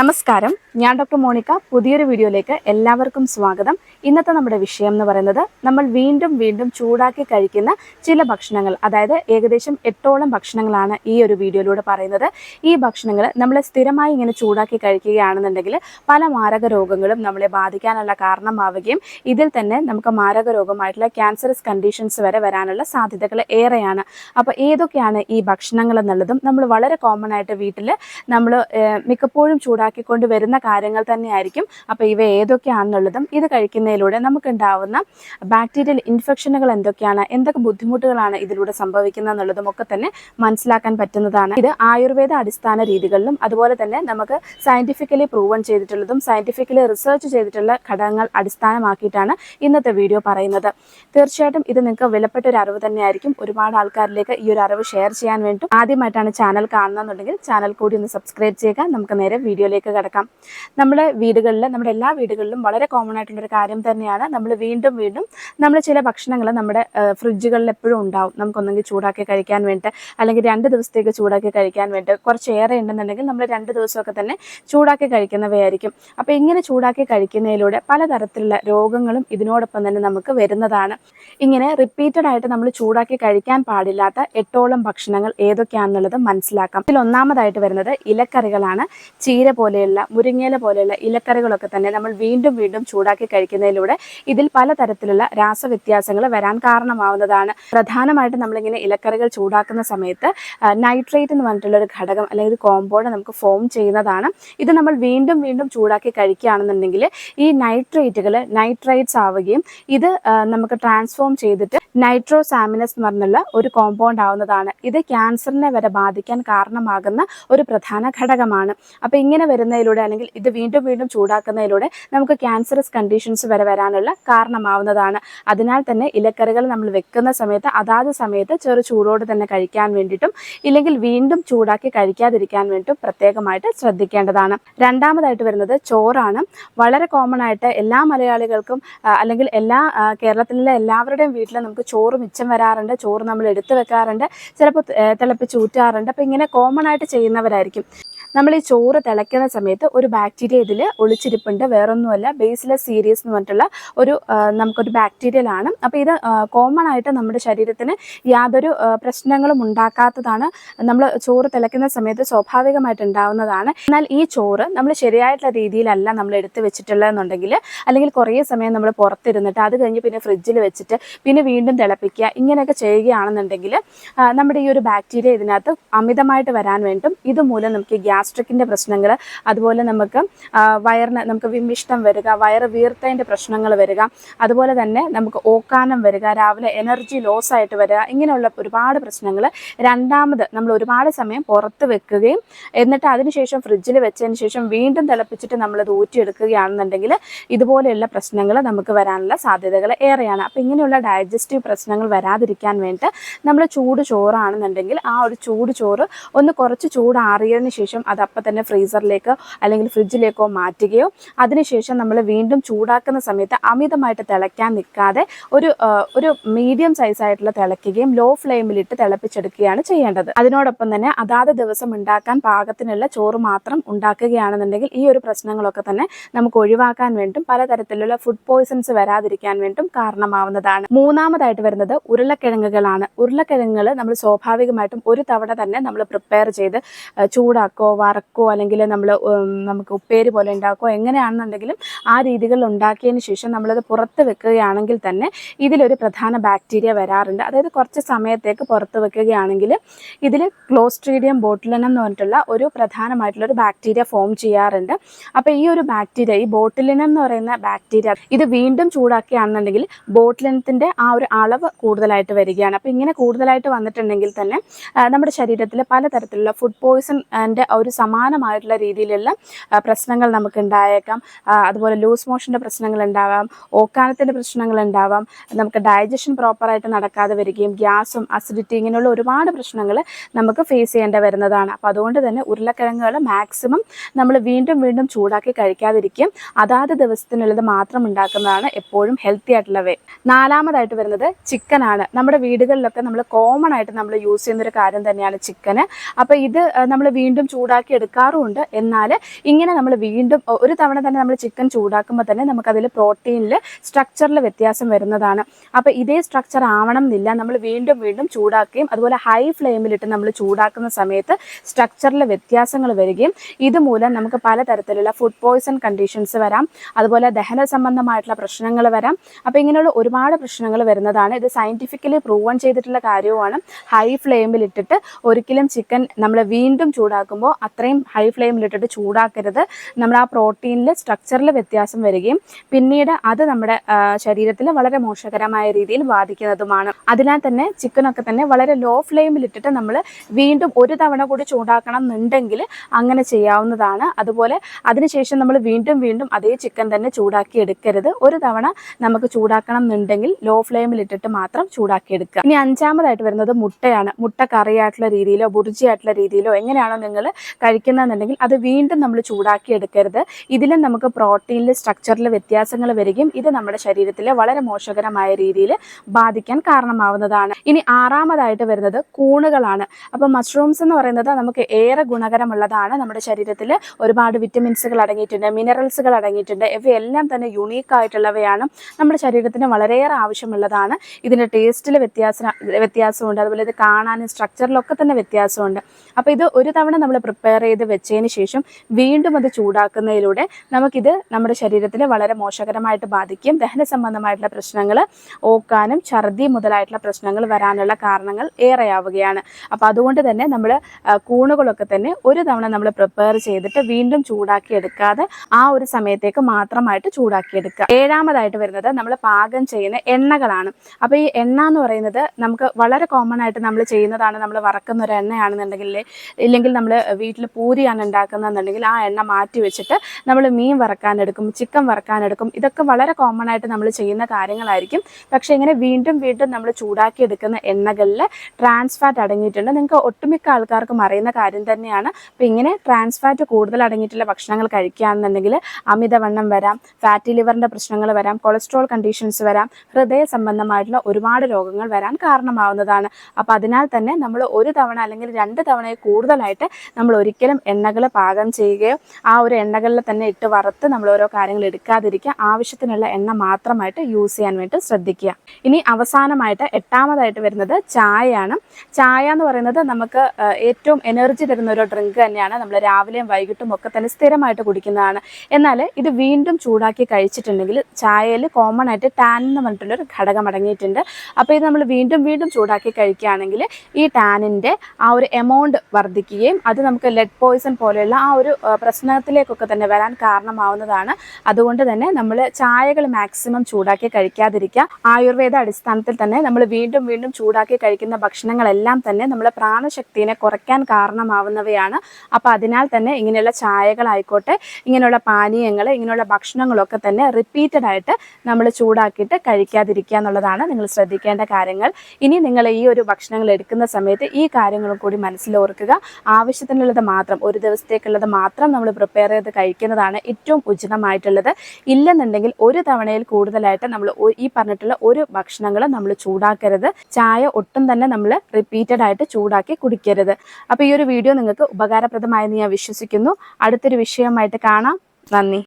നമസ്കാരം. ഞാൻ doctor Monica. പുതിയൊരു വീഡിയോയിലേക്ക് എല്ലാവർക്കും സ്വാഗതം. ഇന്നത്തെ നമ്മുടെ വിഷയം എന്ന് പറയുന്നത് നമ്മൾ വീണ്ടും വീണ്ടും ചൂടാക്കി കഴിക്കുന്ന ചില ഭക്ഷണങ്ങൾ അതായത് ഏകദേശം എട്ടോളം ഭക്ഷണങ്ങളാണ് ഈ ഒരു വീഡിയോയിലൂടെ പറയുന്നത്. ഈ ഭക്ഷണങ്ങൾ നമ്മൾ സ്ഥിരമായി ഇങ്ങനെ ചൂടാക്കി കഴിക്കുകയാണെന്നുണ്ടെങ്കിൽ പല മാരക രോഗങ്ങളും നമ്മളെ ബാധിക്കാനുള്ള കാരണമാവുകയും ഇതിൽ തന്നെ നമുക്ക് മാരക രോഗമായിട്ടുള്ള ക്യാൻസറസ് കണ്ടീഷൻസ് വരെ വരാനുള്ള സാധ്യതകൾ ഏറെയാണ്. അപ്പോൾ ഏതൊക്കെയാണ് ഈ ഭക്ഷണങ്ങൾ എന്നുള്ളതും നമ്മൾ വളരെ കോമൺ ആയിട്ട് വീട്ടിൽ നമ്മൾ മിക്കപ്പോഴും ചൂടാക്കിക്കൊണ്ട് വരുന്ന കാര്യങ്ങൾ തന്നെയായിരിക്കും. അപ്പോൾ ഇവ ഏതൊക്കെയാണെന്നുള്ളതും ഇത് കഴിക്കുന്നതിലൂടെ നമുക്കുണ്ടാവുന്ന ബാക്ടീരിയൽ ഇൻഫെക്ഷനുകൾ എന്തൊക്കെയാണ് എന്തൊക്കെ ബുദ്ധിമുട്ടുകളാണ് ഇതിലൂടെ സംഭവിക്കുന്നത് എന്നുള്ളതും ഒക്കെ തന്നെ മനസ്സിലാക്കാൻ പറ്റുന്നതാണ്. ഇത് ആയുർവേദ അടിസ്ഥാന രീതികളിലും അതുപോലെ തന്നെ നമുക്ക് സയന്റിഫിക്കലി പ്രൂവൺ ചെയ്തിട്ടുള്ളതും സയന്റിഫിക്കലി റിസർച്ച് ചെയ്തിട്ടുള്ള ഘടകങ്ങൾ അടിസ്ഥാനമാക്കിയിട്ടാണ് ഇന്നത്തെ വീഡിയോ പറയുന്നത്. തീർച്ചയായിട്ടും ഇത് നിങ്ങൾക്ക് വിലപ്പെട്ട ഒരു അറിവ് തന്നെയായിരിക്കും. ഒരുപാട് ആൾക്കാരിലേക്ക് ഈ ഒരു അറിവ് ഷെയർ ചെയ്യാൻ വേണ്ടി ആദ്യമായിട്ടാണ് ചാനൽ കാണുന്നതെന്നുണ്ടെങ്കിൽ ചാനൽ കൂടി ഒന്ന് സബ്സ്ക്രൈബ് ചെയ്യുക. നമുക്ക് നേരെ വീഡിയോയിലേക്ക് കിടക്കാം. നമ്മുടെ വീടുകളിൽ നമ്മുടെ എല്ലാ വീടുകളിലും വളരെ കോമൺ ആയിട്ടുള്ള ഒരു കാര്യം തന്നെയാണ് നമ്മൾ വീണ്ടും വീണ്ടും നമ്മൾ ചില ഭക്ഷണങ്ങൾ നമ്മുടെ ഫ്രിഡ്ജുകളിൽ എപ്പോഴും ഉണ്ടാവും. നമുക്കൊന്നെങ്കിൽ ചൂടാക്കി കഴിക്കാൻ വേണ്ടി അല്ലെങ്കിൽ രണ്ട് ദിവസത്തേക്ക് ചൂടാക്കി കഴിക്കാൻ വേണ്ടി കുറച്ചേറെ ഉണ്ടെന്നുണ്ടെങ്കിൽ നമ്മൾ രണ്ട് ദിവസമൊക്കെ തന്നെ ചൂടാക്കി കഴിക്കുന്നവയായിരിക്കും. അപ്പോൾ ഇങ്ങനെ ചൂടാക്കി കഴിക്കുന്നതിലൂടെ പലതരത്തിലുള്ള രോഗങ്ങളും ഇതിനോടൊപ്പം തന്നെ നമുക്ക് വരുന്നതാണ്. ഇങ്ങനെ റിപ്പീറ്റഡ് ആയിട്ട് നമ്മൾ ചൂടാക്കി കഴിക്കാൻ പാടില്ലാത്ത എട്ടോളം ഭക്ഷണങ്ങൾ ഏതൊക്കെയാണെന്നുള്ളത് മനസ്സിലാക്കാം. ഇതിൽ ഒന്നാമതായിട്ട് വരുന്നത് ഇലക്കറികളാണ്. ചീര പോലെയുള്ള മുരിങ്ങയില പോലെയുള്ള ഇലക്കറികളൊക്കെ തന്നെ നമ്മൾ വീണ്ടും വീണ്ടും ചൂടാക്കി കഴിക്കുന്നതിലൂടെ ഇതിൽ പലതരത്തിലുള്ള രാസവ്യത്യാസങ്ങൾ വരാൻ കാരണമാവുന്നതാണ്. പ്രധാനമായിട്ടും നമ്മളിങ്ങനെ ഇലക്കറികൾ ചൂടാക്കുന്ന സമയത്ത് നൈട്രേറ്റ് എന്ന് പറഞ്ഞിട്ടുള്ള ഒരു ഘടകം അല്ലെങ്കിൽ ഒരു കോമ്പൗണ്ട് നമുക്ക് ഫോം ചെയ്യുന്നതാണ്. ഇത് നമ്മൾ വീണ്ടും വീണ്ടും ചൂടാക്കി കഴിക്കുകയാണെന്നുണ്ടെങ്കിൽ ഈ നൈട്രേറ്റുകൾ നൈട്രൈറ്റ്സ് ആവുകയും ഇത് നമുക്ക് ട്രാൻസ്ഫോം ചെയ്തിട്ട് നൈട്രോസാമിനസ് എന്ന് പറഞ്ഞുള്ള ഒരു കോമ്പൗണ്ട് ആവുന്നതാണ്. ഇത് ക്യാൻസറിനെ വരെ ബാധിക്കാൻ കാരണമാകുന്ന ഒരു പ്രധാന ഘടകമാണ്. അപ്പോൾ ഇങ്ങനെ വരുന്നതിലൂടെ അല്ലെങ്കിൽ ഇത് വീണ്ടും വീണ്ടും ചൂടാക്കുന്നതിലൂടെ നമുക്ക് ക്യാൻസറസ് കണ്ടീഷൻസ് വരെ വരാനുള്ള കാരണമാവുന്നതാണ്. അതിനാൽ തന്നെ ഇലക്കറികൾ നമ്മൾ വെക്കുന്ന സമയത്ത് അതാത് സമയത്ത് ചെറു ചൂടോട് തന്നെ കഴിക്കാൻ വേണ്ടിയിട്ടും ഇല്ലെങ്കിൽ വീണ്ടും ചൂടാക്കി കഴിക്കാതിരിക്കാൻ വേണ്ടിയിട്ടും പ്രത്യേകമായിട്ട് ശ്രദ്ധിക്കേണ്ടതാണ്. രണ്ടാമതായിട്ട് വരുന്നത് ചോറാണ്. വളരെ കോമൺ ആയിട്ട് എല്ലാ മലയാളികൾക്കും അല്ലെങ്കിൽ എല്ലാ കേരളത്തിലെ എല്ലാവരുടെയും വീട്ടിൽ നമുക്ക് ചോറ് മിച്ചം വരാറുണ്ട്. ചോറ് നമ്മൾ എടുത്തു വെക്കാറുണ്ട്. ചിലപ്പോൾ തിളപ്പിച്ച് ഊറ്റാറുണ്ട്. അപ്പോൾ ഇങ്ങനെ കോമൺ ആയിട്ട് ചെയ്യുന്നവരായിരിക്കും. നമ്മൾ ഈ ചോറ് തിളയ്ക്കുന്ന സമയത്ത് ഒരു ബാക്ടീരിയ ഇതിൽ ഒളിച്ചിരിപ്പുണ്ട്. വേറൊന്നുമല്ല ബേസിലസ് സീരിയസ് എന്ന് പറഞ്ഞിട്ടുള്ള ഒരു നമുക്കൊരു ബാക്ടീരിയലാണ് അപ്പോൾ ഇത് കോമൺ ആയിട്ട് നമ്മുടെ ശരീരത്തിന് യാതൊരു പ്രശ്നങ്ങളും ഉണ്ടാക്കാത്തതാണ്. നമ്മൾ ചോറ് തിളയ്ക്കുന്ന സമയത്ത് സ്വാഭാവികമായിട്ട് ഉണ്ടാവുന്നതാണ്. എന്നാൽ ഈ ചോറ് നമ്മൾ ശരിയായിട്ടുള്ള രീതിയിലല്ല നമ്മൾ എടുത്ത് വെച്ചിട്ടുള്ളതെന്നുണ്ടെങ്കിൽ അല്ലെങ്കിൽ കുറേ സമയം നമ്മൾ പുറത്തിരുന്നിട്ട് അത് കഴിഞ്ഞ് പിന്നെ ഫ്രിഡ്ജിൽ വെച്ചിട്ട് പിന്നെ വീണ്ടും തിളപ്പിക്കുക ഇങ്ങനെയൊക്കെ ചെയ്യുകയാണെന്നുണ്ടെങ്കിൽ നമ്മുടെ ഈ ഒരു ബാക്ടീരിയ ഇതിനകത്ത് അമിതമായിട്ട് വരാൻ വേണ്ടും. ഇതുമൂലം നമുക്ക് ഗ്യാസ്ട്രിക്കിന്റെ പ്രശ്നങ്ങൾ അതുപോലെ നമുക്ക് വയറിന് നമുക്ക് വിമിഷ്ടം വരിക വയറ് വീർത്തതിന്റെ പ്രശ്നങ്ങൾ വരിക അതുപോലെ തന്നെ നമുക്ക് ഓക്കാനം വരിക രാവിലെ എനർജി ലോസ് ആയിട്ട് വരിക ഇങ്ങനെയുള്ള ഒരുപാട് പ്രശ്നങ്ങൾ രണ്ടാമത് നമ്മൾ ഒരുപാട് സമയം പുറത്ത് വെക്കുകയും എന്നിട്ട് അതിനുശേഷം ഫ്രിഡ്ജിൽ വെച്ചതിന് ശേഷം വീണ്ടും തിളപ്പിച്ചിട്ട് നമ്മളത് ഊറ്റിയെടുക്കുകയാണെന്നുണ്ടെങ്കിൽ ഇതുപോലെയുള്ള പ്രശ്നങ്ങൾ നമുക്ക് വരാനുള്ള സാധ്യതകൾ ഏറെയാണ്. അപ്പോൾ ഇങ്ങനെയുള്ള ഡയജസ്റ്റീവ് പ്രശ്നങ്ങൾ വരാതിരിക്കാൻ വേണ്ടി നമ്മൾ ചൂട് ചോറാണെന്നുണ്ടെങ്കിൽ ആ ഒരു ചൂട് ചോറ് ഒന്ന് കുറച്ച് ചൂടാറിയതിന് ശേഷം അത് അപ്പം തന്നെ ഫ്രീസറിലേക്കോ അല്ലെങ്കിൽ ഫ്രിഡ്ജിലേക്കോ മാറ്റുകയോ അതിനുശേഷം നമ്മൾ വീണ്ടും ചൂടാക്കുന്ന സമയത്ത് അമിതമായിട്ട് തിളയ്ക്കാൻ നിൽക്കാതെ ഒരു ഒരു മീഡിയം സൈസായിട്ടുള്ള തിളയ്ക്കുകയും ലോ ഫ്ലെയിമിലിട്ട് തിളപ്പിച്ചെടുക്കുകയാണ് ചെയ്യേണ്ടത്. അതിനോടൊപ്പം തന്നെ അതാത് ദിവസം ഉണ്ടാക്കാൻ പാകത്തിനുള്ള ചോറ് മാത്രം ഉണ്ടാക്കുകയാണെന്നുണ്ടെങ്കിൽ ഈ ഒരു പ്രശ്നങ്ങളൊക്കെ തന്നെ നമുക്ക് ഒഴിവാക്കാൻ വേണ്ടും പലതരത്തിലുള്ള ഫുഡ് പോയ്സൺസ് വരാതിരിക്കാൻ വേണ്ടും കാരണമാവുന്നതാണ്. മൂന്നാമതായിട്ട് വരുന്നത് ഉരുളക്കിഴങ്ങുകളാണ്. ഉരുളക്കിഴങ്ങുകൾ നമ്മൾ സ്വാഭാവികമായിട്ടും ഒരു തവണ തന്നെ നമ്മൾ പ്രിപ്പയർ ചെയ്ത് ചൂടാക്കോ വറക്കോ അല്ലെങ്കിൽ നമ്മൾ നമുക്ക് ഉപ്പേരി പോലെ ഉണ്ടാക്കോ എങ്ങനെയാണെന്നുണ്ടെങ്കിലും ആ രീതികളിൽ ഉണ്ടാക്കിയതിന് ശേഷം നമ്മളത് പുറത്ത് വെക്കുകയാണെങ്കിൽ തന്നെ ഇതിലൊരു പ്രധാന ബാക്ടീരിയ വരാറുണ്ട്. അതായത് കുറച്ച് സമയത്തേക്ക് പുറത്ത് വെക്കുകയാണെങ്കിൽ ഇതിൽ ക്ലോസ്ട്രീഡിയം ബോട്ടിലിനം എന്ന് പറഞ്ഞിട്ടുള്ള ഒരു പ്രധാനമായിട്ടുള്ള ഒരു ബാക്ടീരിയ ഫോം ചെയ്യാറുണ്ട്. അപ്പോൾ ഈ ഒരു ബാക്ടീരിയ ഈ ബോട്ടിലിനം എന്ന് പറയുന്ന ബാക്ടീരിയ ഇത് വീണ്ടും ചൂടാക്കുകയാണെന്നുണ്ടെങ്കിൽ ബോട്ടിലിനത്തിന്റെ ആ ഒരു അളവ് കൂടുതലായിട്ട് വരികയാണ്. അപ്പോൾ ഇങ്ങനെ കൂടുതലായിട്ട് വന്നിട്ടുണ്ടെങ്കിൽ തന്നെ നമ്മുടെ ശരീരത്തിൽ പലതരത്തിലുള്ള ഫുഡ് പോയിസൺ ആൻഡ് ഒരു സമാനമായിട്ടുള്ള രീതിയിലുള്ള പ്രശ്നങ്ങൾ നമുക്ക് ഉണ്ടായേക്കാം അതുപോലെ ലൂസ് മോഷന്റെ പ്രശ്നങ്ങൾ ഉണ്ടാവാം ഓക്കാനത്തിന്റെ പ്രശ്നങ്ങൾ ഉണ്ടാവാം നമുക്ക് ഡൈജഷൻ പ്രോപ്പറായിട്ട് നടക്കാതെ വരികയും ഗ്യാസും അസിഡിറ്റി ഇങ്ങനെയുള്ള ഒരുപാട് പ്രശ്നങ്ങൾ നമുക്ക് ഫേസ് ചെയ്യേണ്ടി വരുന്നതാണ്. അപ്പോൾ അതുകൊണ്ട് തന്നെ ഉരുളക്കിഴങ്ങുകൾ മാക്സിമം നമ്മൾ വീണ്ടും വീണ്ടും ചൂടാക്കി കഴിക്കാതിരിക്കും അതാത് ദിവസത്തിനുള്ളത് മാത്രം ഉണ്ടാക്കുന്നതാണ് എപ്പോഴും ഹെൽത്തി ആയിട്ടുള്ള വേ നാലാമതായിട്ട് വരുന്നത് ചിക്കനാണ്. നമ്മുടെ വീടുകളിലൊക്കെ നമ്മൾ കോമൺ ആയിട്ട് നമ്മൾ യൂസ് ചെയ്യുന്ന ഒരു കാര്യം തന്നെയാണ് ചിക്കന്. അപ്പോൾ ഇത് നമ്മൾ വീണ്ടും ചൂടാക്കി ചൂടാക്കി എടുക്കാറുമുണ്ട്. എന്നാൽ ഇങ്ങനെ നമ്മൾ വീണ്ടും ഒരു തവണ തന്നെ നമ്മൾ ചിക്കൻ ചൂടാക്കുമ്പോൾ തന്നെ നമുക്കതിൽ പ്രോട്ടീനിൽ സ്ട്രക്ചറിൽ വ്യത്യാസം വരുന്നതാണ്. അപ്പോൾ ഇതേ സ്ട്രക്ചർ ആവണം എന്നില്ല നമ്മൾ വീണ്ടും വീണ്ടും ചൂടാക്കുകയും അതുപോലെ ഹൈ ഫ്ലെയിമിലിട്ട് നമ്മൾ ചൂടാക്കുന്ന സമയത്ത് സ്ട്രക്ചറിൽ വ്യത്യാസങ്ങൾ വരികയും ഇതുമൂലം നമുക്ക് പലതരത്തിലുള്ള ഫുഡ് പോയ്സൺ കണ്ടീഷൻസ് വരാം. അതുപോലെ ദഹന സംബന്ധമായിട്ടുള്ള പ്രശ്നങ്ങൾ വരാം. അപ്പോൾ ഇങ്ങനെയുള്ള ഒരുപാട് പ്രശ്നങ്ങൾ വരുന്നതാണ്. ഇത് സയന്റിഫിക്കലി പ്രൂവൺ ചെയ്തിട്ടുള്ള കാര്യവുമാണ്. ഹൈ ഫ്ലെയിമിലിട്ടിട്ട് ഒരിക്കലും ചിക്കൻ നമ്മൾ വീണ്ടും ചൂടാക്കുമ്പോൾ അത്രയും ഹൈ ഫ്ലെയിമിലിട്ടിട്ട് ചൂടാക്കരുത്. നമ്മൾ ആ പ്രോട്ടീനിൽ സ്ട്രക്ചറിൽ വ്യത്യാസം വരികയും പിന്നീട് അത് നമ്മുടെ ശരീരത്തിൽ വളരെ മോശകരമായ രീതിയിൽ ബാധിക്കുന്നതുമാണ്. അതിനാൽ തന്നെ ചിക്കനൊക്കെ തന്നെ വളരെ ലോ ഫ്ലെയിമിലിട്ടിട്ട് നമ്മൾ വീണ്ടും ഒരു തവണ കൂടി ചൂടാക്കണം എന്നുണ്ടെങ്കിൽ അങ്ങനെ ചെയ്യാവുന്നതാണ്. അതുപോലെ അതിനുശേഷം നമ്മൾ വീണ്ടും വീണ്ടും അതേ ചിക്കൻ തന്നെ ചൂടാക്കി എടുക്കരുത്. ഒരു തവണ നമുക്ക് ചൂടാക്കണം എന്നുണ്ടെങ്കിൽ ലോ ഫ്ലെയിമിലിട്ടിട്ട് മാത്രം ചൂടാക്കി എടുക്കുക. ഇനി അഞ്ചാമതായിട്ട് വരുന്നത് മുട്ടയാണ്. മുട്ട കറിയായിട്ടുള്ള രീതിയിലോ ബുർജിയായിട്ടുള്ള രീതിയിലോ എങ്ങനെയാണോ നിങ്ങൾ കഴിക്കുന്നതെന്നുണ്ടെങ്കിൽ അത് വീണ്ടും നമ്മൾ ചൂടാക്കി എടുക്കരുത് ഇതിലും നമുക്ക് പ്രോട്ടീനിൽ സ്ട്രക്ചറിൽ വ്യത്യാസങ്ങൾ വരികയും ഇത് നമ്മുടെ ശരീരത്തിലെ വളരെ മോശകരമായ രീതിയിൽ ബാധിക്കാൻ കാരണമാവുന്നതാണ്. ഇനി ആറാമതായിട്ട് വരുന്നത് കൂണുകളാണ്. അപ്പോൾ മഷ്റൂംസ് എന്ന് പറയുന്നത് നമുക്ക് ഏറെ ഗുണകരമുള്ളതാണ്. നമ്മുടെ ശരീരത്തിൽ ഒരുപാട് വിറ്റമിൻസുകൾ അടങ്ങിയിട്ടുണ്ട് മിനറൽസുകൾ അടങ്ങിയിട്ടുണ്ട്. ഇവയെല്ലാം തന്നെ യുണീക്ക് ആയിട്ടുള്ളവയാണ്. നമ്മുടെ ശരീരത്തിന് വളരെയേറെ ആവശ്യമുള്ളതാണ്. ഇതിന്റെ ടേസ്റ്റിൽ വ്യത്യാസം വ്യത്യാസമുണ്ട്. അതുപോലെ ഇത് കാണാനും സ്ട്രക്ചറിലൊക്കെ തന്നെ വ്യത്യാസമുണ്ട്. അപ്പോൾ ഇത് ഒരു തവണ നമ്മൾ പ്രിപ്പയർ ചെയ്ത് വെച്ചതിന് ശേഷം വീണ്ടും അത് ചൂടാക്കുന്നതിലൂടെ നമുക്കിത് നമ്മുടെ ശരീരത്തിൽ വളരെ മോശകരമായിട്ട് ബാധിക്കും. ദഹന സംബന്ധമായിട്ടുള്ള പ്രശ്നങ്ങൾ ഓക്കാനും ഛർദി മുതലായിട്ടുള്ള പ്രശ്നങ്ങൾ വരാനുള്ള കാരണങ്ങൾ ഏറെയാവുകയാണ്. അപ്പോൾ അതുകൊണ്ട് തന്നെ നമ്മൾ കൂണുകളൊക്കെ തന്നെ ഒരു തവണ നമ്മൾ പ്രിപ്പയർ ചെയ്തിട്ട് വീണ്ടും ചൂടാക്കി എടുക്കാതെ ആ ഒരു സമയത്തേക്ക് മാത്രമായിട്ട് ചൂടാക്കി എടുക്കുക. ഏഴാമതായിട്ട് വരുന്നത് നമ്മൾ പാകം ചെയ്യുന്ന എണ്ണകളാണ്. അപ്പോൾ ഈ എണ്ണ എന്ന് പറയുന്നത് നമുക്ക് വളരെ കോമൺ ആയിട്ട് നമ്മൾ ചെയ്യുന്നതാണ് നമ്മൾ വറക്കുന്ന ഒരു എണ്ണയാണെന്നുണ്ടെങ്കിൽ ഇല്ലെങ്കിൽ നമ്മൾ വീട്ടിൽ പൂരിയാണ് ഉണ്ടാക്കുന്നതെന്നുണ്ടെങ്കിൽ ആ എണ്ണ മാറ്റി വെച്ചിട്ട് നമ്മൾ മീൻ വറക്കാനെടുക്കും ചിക്കൻ വറക്കാനെടുക്കും. ഇതൊക്കെ വളരെ കോമൺ ആയിട്ട് നമ്മൾ ചെയ്യുന്ന കാര്യങ്ങളായിരിക്കും. പക്ഷേ ഇങ്ങനെ വീണ്ടും വീണ്ടും നമ്മൾ ചൂടാക്കി എടുക്കുന്ന എണ്ണകളിൽ ട്രാൻസ്ഫാറ്റ് അടങ്ങിയിട്ടുണ്ട്. നിങ്ങൾക്ക് ഒട്ടുമിക്ക ആൾക്കാർക്കും അറിയുന്ന കാര്യം തന്നെയാണ്. അപ്പോൾ ഇങ്ങനെ ട്രാൻസ്ഫാറ്റ് കൂടുതൽ അടങ്ങിയിട്ടുള്ള ഭക്ഷണങ്ങൾ കഴിക്കുകയാണെന്നുണ്ടെങ്കിൽ അമിതവണ്ണം വരാം ഫാറ്റി ലിവറിന്റെ പ്രശ്നങ്ങൾ വരാം കൊളസ്ട്രോൾ കണ്ടീഷൻസ് വരാം ഹൃദയ സംബന്ധമായിട്ടുള്ള ഒരുപാട് രോഗങ്ങൾ വരാൻ കാരണമാവുന്നതാണ്. അപ്പോൾ അതിനാൽ തന്നെ നമ്മൾ ഒരു തവണ അല്ലെങ്കിൽ രണ്ട് തവണ കൂടുതലായിട്ട് നമ്മൾ ഒരിക്കലും എണ്ണകൾ പാകം ചെയ്യുകയോ ആ ഒരു എണ്ണകളിൽ തന്നെ ഇട്ട് വറുത്ത് നമ്മൾ ഓരോ കാര്യങ്ങൾ എടുക്കാതിരിക്കുക. ആവശ്യത്തിനുള്ള എണ്ണ മാത്രമായിട്ട് യൂസ് ചെയ്യാൻ വേണ്ടി ശ്രദ്ധിക്കുക. ഇനി അവസാനമായിട്ട് എട്ടാമതായിട്ട് വരുന്നത് ചായയാണ്. ചായ എന്ന് പറയുന്നത് നമുക്ക് ഏറ്റവും എനർജി തരുന്ന ഒരു ഡ്രിങ്ക് തന്നെയാണ്. നമ്മൾ രാവിലെയും വൈകിട്ടും ഒക്കെ തന്നെ സ്ഥിരമായിട്ട് കുടിക്കുന്നതാണ്. എന്നാൽ ഇത് വീണ്ടും ചൂടാക്കി കഴിച്ചിട്ടുണ്ടെങ്കിൽ ചായയിൽ കോമൺ ആയിട്ട് ടാൻ എന്ന് പറഞ്ഞിട്ടുള്ള ഒരു ഘടകം അടങ്ങിയിട്ടുണ്ട്. അപ്പോൾ ഇത് നമ്മൾ വീണ്ടും വീണ്ടും ചൂടാക്കി കഴിക്കുകയാണെങ്കിൽ ഈ ടാനിന്റെ ആ ഒരു എമൗണ്ട് വർദ്ധിക്കുകയും അത് നമുക്ക് ലെഡ് പോയ്സൺ പോലെയുള്ള ആ ഒരു പ്രശ്നത്തിലേക്കൊക്കെ തന്നെ വരാൻ കാരണമാവുന്നതാണ്. അതുകൊണ്ട് തന്നെ നമ്മൾ ചായകൾ മാക്സിമം ചൂടാക്കി കഴിക്കാതിരിക്കുക. ആയുർവേദ അടിസ്ഥാനത്തിൽ തന്നെ നമ്മൾ വീണ്ടും വീണ്ടും ചൂടാക്കി കഴിക്കുന്ന ഭക്ഷണങ്ങളെല്ലാം തന്നെ നമ്മളെ പ്രാണശക്തിനെ കുറയ്ക്കാൻ കാരണമാവുന്നവയാണ്. അപ്പോൾ അതിനാൽ തന്നെ ഇങ്ങനെയുള്ള ചായകളായിക്കോട്ടെ ഇങ്ങനെയുള്ള പാനീയങ്ങൾ ഇങ്ങനെയുള്ള ഭക്ഷണങ്ങളൊക്കെ തന്നെ റിപ്പീറ്റഡ് ആയിട്ട് നമ്മൾ ചൂടാക്കിയിട്ട് കഴിക്കാതിരിക്കുക എന്നുള്ളതാണ് നിങ്ങൾ ശ്രദ്ധിക്കേണ്ട കാര്യങ്ങൾ. ഇനി നിങ്ങൾ ഈ ഒരു ഭക്ഷണങ്ങൾ എടുക്കുന്ന സമയത്ത് ഈ കാര്യങ്ങളും കൂടി മനസ്സിലോർക്കുക ആവശ്യത്തിനുള്ളത് മാത്രം ഒരു ദിവസത്തേക്കുള്ളത് മാത്രം നമ്മൾ പ്രിപ്പയർ ചെയ്ത് കഴിക്കുന്നതാണ് ഏറ്റവും ഉചിതമായിട്ടുള്ളത്. ഇല്ലെന്നുണ്ടെങ്കിൽ ഒരു തവണയിൽ കൂടുതലായിട്ട് നമ്മൾ ഈ പറഞ്ഞിട്ടുള്ള ഒരു ഭക്ഷണങ്ങളും നമ്മൾ ചൂടാക്കരുത്. ചായ ഒട്ടും തന്നെ നമ്മൾ റിപ്പീറ്റഡ് ആയിട്ട് ചൂടാക്കി കുടിക്കരുത്. അപ്പോൾ ഈ ഒരു വീഡിയോ നിങ്ങൾക്ക് ഉപകാരപ്രദമായെന്ന് ഞാൻ വിശ്വസിക്കുന്നു. അടുത്തൊരു വിഷയമായിട്ട് കാണാം. നന്ദി.